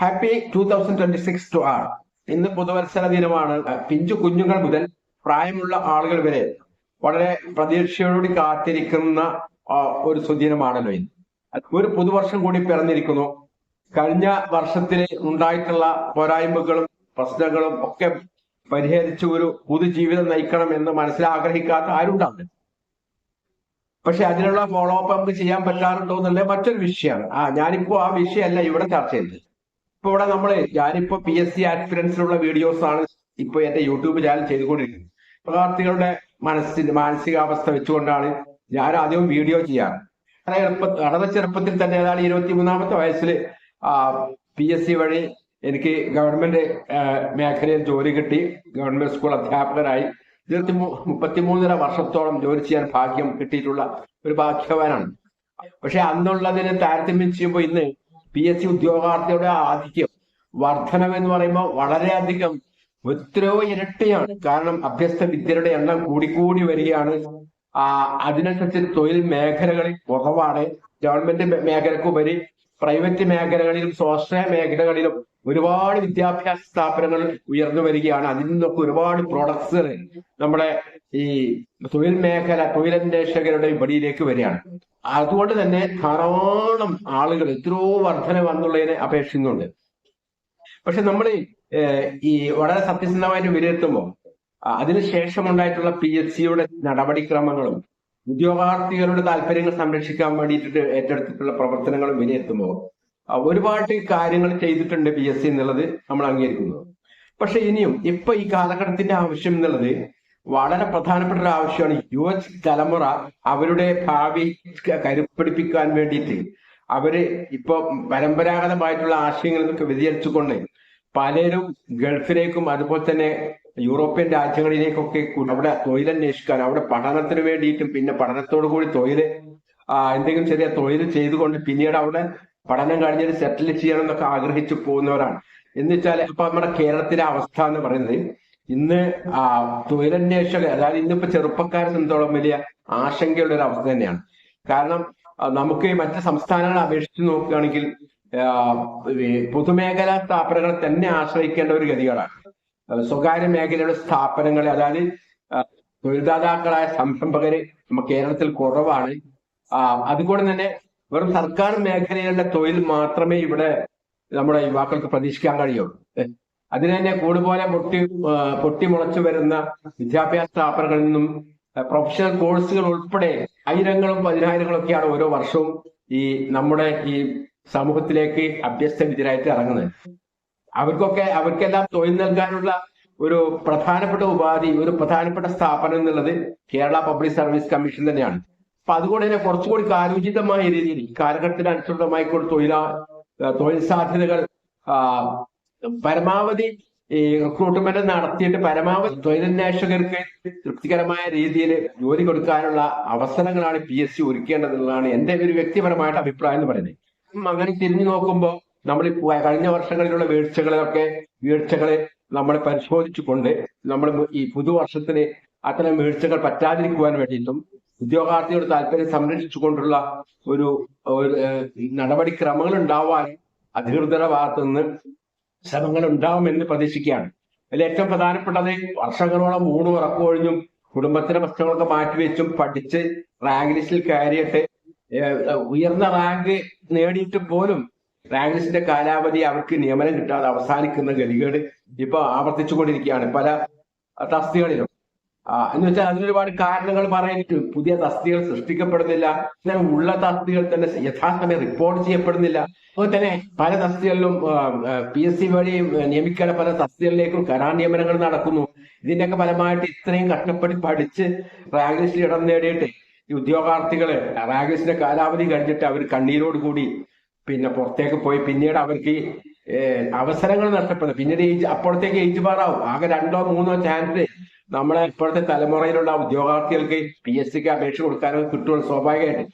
Happy two thousand twenty six to all ഇന്ന് പുതുവത്സര ദിനമാണ്. പിഞ്ചു കുഞ്ഞുങ്ങൾ മുതൽ പ്രായമുള്ള ആളുകൾ വരെ വളരെ പ്രതീക്ഷയോടുകൂടി കാത്തിരിക്കുന്ന ഒരു സുദിനമാണല്ലോ ഇന്ന്. ഒരു പുതുവർഷം കൂടി പിറന്നിരിക്കുന്നു. കഴിഞ്ഞ വർഷത്തിൽ ഉണ്ടായിട്ടുള്ള പോരായ്മകളും പ്രശ്നങ്ങളും ഒക്കെ പരിഹരിച്ച് ഒരു പുതുജീവിതം നയിക്കണം എന്ന് മനസ്സിലാഗ്രഹിക്കാത്ത ആരുണ്ടാവില്ല. പക്ഷെ അതിനുള്ള ഫോളോ അപ്പ് നമുക്ക് ചെയ്യാൻ പറ്റാറുണ്ടോ എന്നുള്ള മറ്റൊരു വിഷയമാണ്. ആ ഞാനിപ്പോ ആ വിഷയമല്ല ഇവിടെ ചർച്ച ചെയ്യുന്നത്. ഇപ്പൊ ഇവിടെ നമ്മൾ ഞാനിപ്പോ പി എസ് സി ആക്സിഡൻസിലുള്ള വീഡിയോസ് ആണ് ഇപ്പൊ എന്റെ യൂട്യൂബ് ചാനൽ ചെയ്തുകൊണ്ടിരിക്കുന്നത്. വിദ്യാർത്ഥികളുടെ മനസ്സിന്റെ മാനസികാവസ്ഥ വെച്ചുകൊണ്ടാണ് ഞാൻ ആദ്യം വീഡിയോ ചെയ്യാറ്. വളരെ ചെറുപ്പത്തിൽ തന്നെ ഏതാണ്ട് ഇരുപത്തി മൂന്നാമത്തെ വയസ്സിൽ പി എസ് സി വഴി എനിക്ക് ഗവൺമെന്റ് മേഖലയിൽ ജോലി കിട്ടി. ഗവൺമെന്റ് സ്കൂൾ അധ്യാപകരായി ഇരുപത്തി മുപ്പത്തിമൂന്നര വർഷത്തോളം ജോലി ചെയ്യാൻ ഭാഗ്യം കിട്ടിയിട്ടുള്ള ഒരു ഭാഗ്യവാനാണ്. പക്ഷെ അന്നുള്ളതിനെ താരതമ്യം ചെയ്യുമ്പോൾ ഇന്ന് പി എസ് സി ഉദ്യോഗാർത്ഥിയുടെ ആധിക്യം വർധനം എന്ന് പറയുമ്പോൾ വളരെയധികം എത്രയോ ഇരട്ടിയാണ്. കാരണം അഭ്യസ്ത വിദ്യരുടെ എണ്ണം കൂടിക്കൂടി വരികയാണ്. ആ അതിനനുസരിച്ച് തൊഴിൽ മേഖലകളിൽ കുറവാണ്. ഗവൺമെന്റ് മേഖലക്കുപരി പ്രൈവറ്റ് മേഖലകളിലും സ്വാശ്രയ മേഖലകളിലും ഒരുപാട് വിദ്യാഭ്യാസ സ്ഥാപനങ്ങൾ ഉയർന്നു വരികയാണ്. അതിൽ നിന്നൊക്കെ ഒരുപാട് പ്രോഡക്ട്സുകൾ നമ്മുടെ ഈ തൊഴിൽ മേഖല തൊഴിലന്വേഷകരുടെ വിപണിയിലേക്ക് വരികയാണ്. അതുകൊണ്ട് തന്നെ ധാരാളം ആളുകൾ എത്രയോ വർധന വന്നുള്ളതിനെ അപേക്ഷിക്കുന്നുണ്ട്. പക്ഷെ നമ്മൾ ഈ വളരെ സത്യസന്ധമായിട്ട് വിലയിരുത്തുമ്പോൾ അതിനുശേഷം ഉണ്ടായിട്ടുള്ള പി എസ് സിയുടെ നടപടിക്രമങ്ങളും ഉദ്യോഗാർത്ഥികളുടെ താല്പര്യങ്ങൾ സംരക്ഷിക്കാൻ വേണ്ടിയിട്ട് ഏറ്റെടുത്തിട്ടുള്ള പ്രവർത്തനങ്ങളും വിലയിരുത്തുമ്പോൾ ഒരുപാട് കാര്യങ്ങൾ ചെയ്തിട്ടുണ്ട് പി എസ് സി എന്നുള്ളത് നമ്മൾ അംഗീകരിക്കുന്നത് പക്ഷെ ഇനിയും ഇപ്പൊ ഈ കാലഘട്ടത്തിന്റെ ആവശ്യം എന്നുള്ളത് വളരെ പ്രധാനപ്പെട്ട ഒരു ആവശ്യമാണ് യുവ തലമുറ അവരുടെ ഭാവി കരുപ്പിടിപ്പിക്കാൻ വേണ്ടിയിട്ട്. അവർ ഇപ്പൊ പരമ്പരാഗതമായിട്ടുള്ള ആശയങ്ങളിൽ നിന്നൊക്കെ വ്യതിചരിച്ചുകൊണ്ട് പലരും ഗൾഫിലേക്കും അതുപോലെ തന്നെ യൂറോപ്യൻ രാജ്യങ്ങളിലേക്കൊക്കെ അവിടെ തൊഴിലന്വേഷിക്കാൻ അവിടെ പഠനത്തിന് വേണ്ടിയിട്ടും പിന്നെ പഠനത്തോടു കൂടി തൊഴിൽ എന്തെങ്കിലും ചെറിയ തൊഴിൽ ചെയ്തുകൊണ്ട് പിന്നീട് അവിടെ പഠനം കഴിഞ്ഞിട്ട് സെറ്റിൽ ചെയ്യണം എന്നൊക്കെ ആഗ്രഹിച്ചു പോകുന്നവരാണ്. എന്ന് വെച്ചാൽ ഇപ്പൊ നമ്മുടെ കേരളത്തിലെ അവസ്ഥ എന്ന് പറയുന്നത് ഇന്ന് തൊഴിലന്വേഷകർ അതായത് ഇന്നിപ്പോ ചെറുപ്പക്കാരെ സംബന്ധിച്ചോളം വലിയ ആശങ്കയുള്ള ഒരു അവസ്ഥ തന്നെയാണ്. കാരണം നമുക്ക് മറ്റ് സംസ്ഥാനങ്ങളെ അപേക്ഷിച്ച് നോക്കുകയാണെങ്കിൽ പൊതുമേഖലാ സ്ഥാപനങ്ങളെ തന്നെ ആശ്രയിക്കേണ്ട ഒരു ഗതികളാണ്. സ്വകാര്യ മേഖലയുടെ സ്ഥാപനങ്ങളെ അതായത് തൊഴിൽദാതാക്കളായ സംരംഭകര് നമ്മ കേരളത്തിൽ കുറവാണ്. അതുകൊണ്ട് തന്നെ വെറും സർക്കാർ മേഖലയിലുള്ള തൊഴിൽ മാത്രമേ ഇവിടെ നമ്മുടെ യുവാക്കൾക്ക് പ്രതീക്ഷിക്കാൻ കഴിയുള്ളൂ. അതിന് തന്നെ കൂടുപോലെ പൊട്ടി പൊട്ടിമുളച്ചു വരുന്ന വിദ്യാഭ്യാസ സ്ഥാപനങ്ങളിൽ നിന്നും പ്രൊഫഷണൽ കോഴ്സുകൾ ഉൾപ്പെടെ ആയിരങ്ങളും പതിനായിരങ്ങളും ഒക്കെയാണ് ഓരോ വർഷവും ഈ നമ്മുടെ ഈ സമൂഹത്തിലേക്ക് അഭ്യസ്ത വിദ്യരായിട്ട് ഇറങ്ങുന്നത്. അവർക്കൊക്കെ അവർക്കെല്ലാം തൊഴിൽ നൽകാനുള്ള ഒരു പ്രധാനപ്പെട്ട ഉപാധി ഒരു പ്രധാനപ്പെട്ട സ്ഥാപനം എന്നുള്ളത് കേരള പബ്ലിക് സർവീസ് കമ്മീഷൻ തന്നെയാണ്. അപ്പൊ അതുകൊണ്ട് തന്നെ കുറച്ചുകൂടി കാലോചിതമായ രീതിയിൽ കാലഘട്ടത്തിന് അനുസൃതമായിക്കൊണ്ട് തൊഴിലാ തൊഴിൽ സാധ്യതകൾ പരമാവധി ഈ റിക്രൂട്ട്മെന്റ് നടത്തിയിട്ട് പരമാവധി തൊഴിലന്വേഷകർക്ക് തൃപ്തികരമായ രീതിയിൽ ജോലി കൊടുക്കാനുള്ള അവസരങ്ങളാണ് പി എസ് സി ഒരുക്കേണ്ടതെന്നുള്ളതാണ് എന്റെ ഒരു വ്യക്തിപരമായിട്ട് അഭിപ്രായം എന്ന് പറയുന്നത്. അങ്ങനെ തിരിഞ്ഞു നോക്കുമ്പോൾ നമ്മൾ കഴിഞ്ഞ വർഷങ്ങളിലുള്ള വീഴ്ചകളിലൊക്കെ വീഴ്ചകളെ നമ്മൾ പരിശോധിച്ചുകൊണ്ട് നമ്മൾ ഈ പുതുവർഷത്തിന് അത്തരം വീഴ്ചകൾ പറ്റാതിരിക്കുവാൻ വേണ്ടിയിട്ടും ഉദ്യോഗാർത്ഥികളുടെ താല്പര്യം സംരക്ഷിച്ചുകൊണ്ടുള്ള ഒരു നടപടിക്രമങ്ങൾ ഉണ്ടാവാൻ അധികൃതരുടെ ഭാഗത്തു നിന്ന് ശ്രമങ്ങൾ ഉണ്ടാവുമെന്ന് പ്രതീക്ഷിക്കുകയാണ്. അതിൽ ഏറ്റവും പ്രധാനപ്പെട്ടത് വർഷങ്ങളോളം ഊണ് ഉറക്കമൊഴിഞ്ഞും കുടുംബത്തിന്റെ പ്രശ്നങ്ങളൊക്കെ മാറ്റിവെച്ചും പഠിച്ച് റാങ്ക് ലിസ്റ്റിൽ കയറിയിട്ട് ഉയർന്ന റാങ്ക് നേടിയിട്ട് പോലും റാങ്ക് ലിസ്റ്റിന്റെ കാലാവധി അവർക്ക് നിയമനം കിട്ടാതെ അവസാനിക്കുന്ന ഗതികേട് ഇപ്പൊ ആവർത്തിച്ചുകൊണ്ടിരിക്കുകയാണ് പല തസ്തികളിലും എന്ന് വെച്ചാൽ അതിനൊരുപാട് കാരണങ്ങൾ പറയാനിട്ട് പുതിയ തസ്തികൾ സൃഷ്ടിക്കപ്പെടുന്നില്ല. എന്നാൽ ഉള്ള തസ്തികൾ തന്നെ യഥാസമയം റിപ്പോർട്ട് ചെയ്യപ്പെടുന്നില്ല. അതുപോലെ തന്നെ പല തസ്തികളിലും പി എസ് സി വഴി നിയമിക്കാൻ പല തസ്തികളിലേക്കും കരാർ നിയമനങ്ങൾ നടക്കുന്നു. ഇതിന്റെയൊക്കെ ഫലമായിട്ട് ഇത്രയും കഷ്ടപ്പെട്ട് പഠിച്ച് റാങ്ക് ലിസ്റ്റിൽ ഇടം നേടിയിട്ട് ഈ ഉദ്യോഗാർത്ഥികൾ റാങ്ക് ലിസ്റ്റിന്റെ കാലാവധി കഴിഞ്ഞിട്ട് അവർ കണ്ണീരോട് കൂടി പിന്നെ പുറത്തേക്ക് പോയി. പിന്നീട് അവർക്ക് അവസരങ്ങൾ നഷ്ടപ്പെടുന്നു. പിന്നീട് ഏജ് അപ്പോഴത്തേക്ക് ഏജ് ബാറാവും ആകെ രണ്ടോ മൂന്നോ ചാൻസ് നമ്മളെ ഇപ്പോഴത്തെ തലമുറയിലുള്ള ഉദ്യോഗാർത്ഥികൾക്ക് പി എസ് സിക്ക് അപേക്ഷ കൊടുക്കാനോ കിട്ടുള്ളൂ സ്വാഭാവികമായിട്ട്.